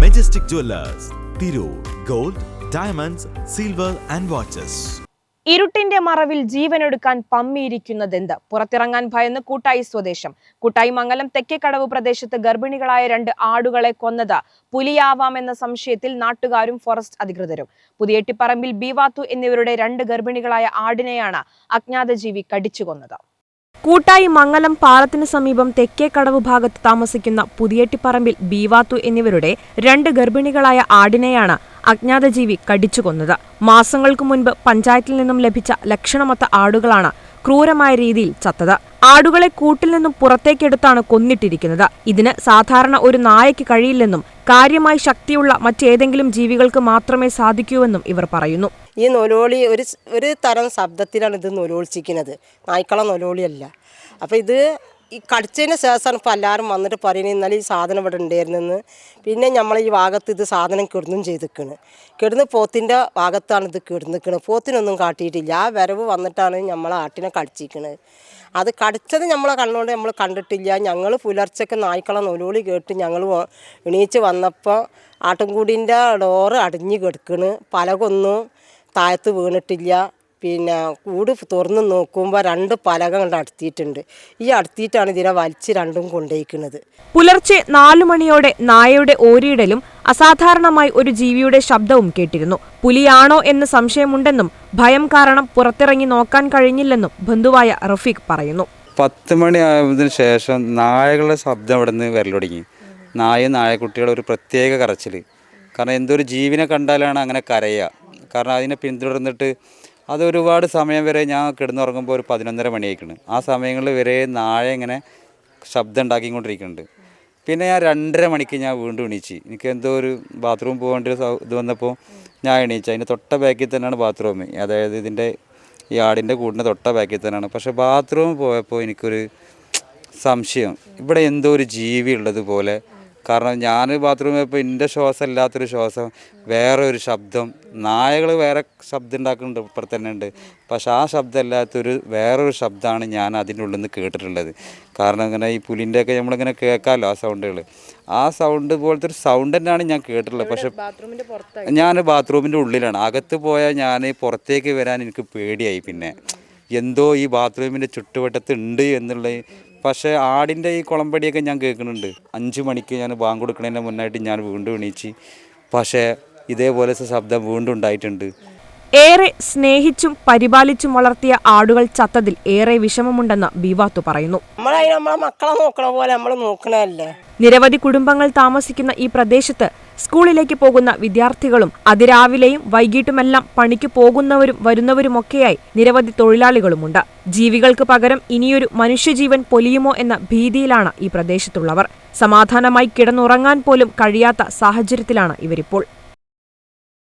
Majestic Jewellers Tirur gold diamonds silver and watches ഇരുട്ടിന്റെ മറവിൽ ജീവനെടുക്കാൻ പമ്മിയിരിക്കുന്നതെന്ത്? പുറത്തിറങ്ങാൻ ഭയന്ന് കൂട്ടായി സ്വദേശം. കൂട്ടായി മംഗലം തെക്കേക്കടവ് പ്രദേശത്ത് ഗർഭിണികളായ രണ്ട് ആടുകളെ കൊന്നത്. പുലിയാവാമെന്ന സംശയത്തിൽ നാട്ടുകാരും ഫോറസ്റ്റ് അധികൃതരും. പുതിയെട്ടിപ്പറമ്പിൽ ബീവാത്തു എന്നിവരുടെ രണ്ട് ഗർഭിണികളായ ആടിനെയാണ് അജ്ഞാതജീവി കടിച്ചു കൊന്നത്. കൂട്ടായി മംഗലം പാലത്തിന് സമീപം തെക്കേക്കടവ് ഭാഗത്ത് താമസിക്കുന്ന പുതിയെട്ടിപ്പറമ്പിൽ ബീവാത്തു എന്നിവരുടെ രണ്ട് ഗർഭിണികളായ ആടിനെയാണ് അജ്ഞാതജീവി കടിച്ചുകൊന്നത് മാസങ്ങൾക്കു മുൻപ് പഞ്ചായത്തിൽ നിന്നും ലഭിച്ച ലക്ഷണമൊത്ത ആടുകളാണ് ക്രൂരമായ രീതിയിൽ ചത്തത്. ആടുകളെ കൂട്ടിൽ നിന്നും പുറത്തേക്കെടുത്താണ് കൊന്നിട്ടിരിക്കുന്നത്. ഇതിന് സാധാരണ ഒരു നായയ്ക്ക് കഴിയില്ലെന്നും കാര്യമായി ശക്തിയുള്ള മറ്റേതെങ്കിലും ജീവികൾക്ക് മാത്രമേ സാധിക്കൂവെന്നും ഇവർ പറയുന്നു. ഈ നൊലോളി ഒരു ഒരു തരം ശബ്ദത്തിലാണ് ഇത് നൊലോളിച്ചിരിക്കുന്നത്. നായ്ക്കള നൊലോളിയല്ല. അപ്പോൾ ഇത് ഈ കടിച്ചതിന് ശേഷമാണ് ഇപ്പോൾ എല്ലാവരും വന്നിട്ട് പറയുന്നത് ഇന്നലെ ഈ സാധനം ഇവിടെ ഉണ്ടായിരുന്നെന്ന്. പിന്നെ നമ്മൾ ഈ ഭാഗത്ത് ഇത് സാധനം കിടന്നും ചെയ്തിക്കണ് കിടന്ന് പോത്തിന്റെ ഭാഗത്താണ് ഇത് കിടന്നിക്കണത് പോത്തിനൊന്നും കാട്ടിയിട്ടില്ല. ആ വരവ് വന്നിട്ടാണ് നമ്മൾ ആട്ടിനെ കടിച്ചിരിക്കണത് അത് കടിച്ചത് നമ്മളെ കണ്ണുകൊണ്ട് നമ്മൾ കണ്ടിട്ടില്ല. ഞങ്ങൾ പുലർച്ചയ്ക്ക് നായ്ക്കളെ നൊലോളി കേട്ട് ഞങ്ങൾ എണീച്ച് വന്നപ്പോൾ ആട്ടുംകൂടിന്റെ ഡോറ് അടിഞ്ഞ് കിടക്കണ്. പലകൊന്നും താഴത്ത് വീണിട്ടില്ല. പിന്നെ കൂട് തുറന്ന് നോക്കുമ്പോൾ രണ്ട് പലക കൊണ്ട് അടുത്തിയിട്ടുണ്ട്. ഈ അടുത്തിയിട്ടാണ് ഇതിനെ വലിച്ച് രണ്ടും കൊണ്ടുപോയിക്കുന്നത് പുലർച്ചെ നാലു മണിയോടെ നായയുടെ ഓരിയിടലും അസാധാരണമായി ഒരു ജീവിയുടെ ശബ്ദവും കേട്ടിരുന്നു. പുലിയാണോ എന്ന് സംശയമുണ്ടെന്നും ഭയം കാരണം പുറത്തിറങ്ങി നോക്കാൻ കഴിഞ്ഞില്ലെന്നും ബന്ധുവായ റഫീഖ് പറയുന്നു. പത്ത് മണിയായതിനു ശേഷം നായകളുടെ ശബ്ദം അവിടെ നിന്ന് വരൽ തുടങ്ങി. നായ നായക്കുട്ടികളുടെ ഒരു പ്രത്യേക കരച്ചിൽ കാരണം എന്തൊരു ജീവിനെ കണ്ടാലാണ് അങ്ങനെ കരയുക. കാരണം അതിനെ പിന്തുടർന്നിട്ട് അത് ഒരുപാട് സമയം വരെ ഞാൻ കിടന്നുറങ്ങുമ്പോൾ ഒരു പതിനൊന്നര മണിയായിക്കണം. ആ സമയങ്ങളിൽ വരെ നാളെ ഇങ്ങനെ ശബ്ദം ഉണ്ടാക്കിക്കൊണ്ടിരിക്കുന്നുണ്ട് പിന്നെ ഞാൻ രണ്ടര മണിക്ക് ഞാൻ വീണ്ടും എണീച്ച്. എനിക്ക് എന്തോ ഒരു ബാത്റൂം പോകേണ്ട ഒരു ഇത് വന്നപ്പോൾ ഞാൻ എണീച്ചു. അതിന്റെ തൊട്ട ബാക്കിൽ തന്നെയാണ് ബാത്റൂം അതായത് ഇതിന്റെ ഈ ആടിന്റെ കൂടിന്റെ തൊട്ട ബാക്കിൽ തന്നെയാണ്. പക്ഷേ ബാത്റൂം പോയപ്പോൾ എനിക്കൊരു സംശയം. ഇവിടെ എന്തോ ഒരു ജീവി ഉള്ളതുപോലെ കാരണം ഞാൻ ബാത്റൂമിൽ പോയപ്പോൾ എന്റെ ശ്വാസം ഇല്ലാത്തൊരു ശ്വാസം വേറെ ഒരു ശബ്ദം. നായകൾ വേറെ ശബ്ദം ഉണ്ടാക്കുന്നുണ്ട് ഇപ്പുറത്ത് തന്നെ ഉണ്ട് പക്ഷേ ആ ശബ്ദം അല്ലാത്തൊരു വേറൊരു ശബ്ദമാണ് ഞാൻ അതിന്റെ ഉള്ളിൽ നിന്ന് കേട്ടിട്ടുള്ളത്. കാരണം ഇങ്ങനെ ഈ പുലിന്റെയൊക്കെ നമ്മളിങ്ങനെ കേൾക്കാമല്ലോ ആ സൗണ്ടുകൾ ആ സൗണ്ട് പോലത്തെ ഒരു സൗണ്ട് തന്നെയാണ് ഞാൻ കേട്ടിട്ടുള്ളത്. പക്ഷേ ഞാൻ ബാത്റൂമിന്റെ ഉള്ളിലാണ്. അകത്ത് പോയാൽ ഞാൻ പുറത്തേക്ക് വരാൻ എനിക്ക് പേടിയായി പിന്നെ. എന്തോ ഈ ബാത്റൂമിന്റെ ചുറ്റുവട്ടത്ത് ഉണ്ട് എന്നുള്ള പക്ഷേ ആടിന്റെ ഈ കുളമ്പടിയൊക്കെ ഞാൻ കേൾക്കുന്നുണ്ട്. അഞ്ച് മണിക്ക് ഞാൻ ബാങ്ക് കൊടുക്കുന്നതിന് മുന്നായിട്ട് ഞാൻ വീണ്ടും എണീച്ച് പക്ഷേ ഇതേപോലത്തെ ശബ്ദം വീണ്ടും ഉണ്ടായിട്ടുണ്ട്. ഏറെ സ്നേഹിച്ചും പരിപാലിച്ചും വളർത്തിയ ആടുകൾ ചത്തതിൽ ഏറെ വിഷമമുണ്ടെന്ന് ബീവാത്തു പറയുന്നു. മക്കളെ നോക്കണ പോലെ നമ്മൾ നോക്കണല്ലേ നിരവധി കുടുംബങ്ങൾ താമസിക്കുന്ന ഈ പ്രദേശത്ത് സ്കൂളിലേക്ക് പോകുന്ന വിദ്യാർത്ഥികളും അതിരാവിലെയും വൈകിട്ടുമെല്ലാം പണിക്ക് പോകുന്നവരും വരുന്നവരുമൊക്കെയായി നിരവധി തൊഴിലാളികളുമുണ്ട്. ജീവികൾക്ക് പകരം ഇനിയൊരു മനുഷ്യജീവൻ പൊലിയുമോ എന്ന ഭീതിയിലാണ് ഈ പ്രദേശത്തുള്ളവർ. സമാധാനമായി കിടന്നുറങ്ങാൻ പോലും കഴിയാത്ത സാഹചര്യത്തിലാണ് ഇവരിപ്പോൾ.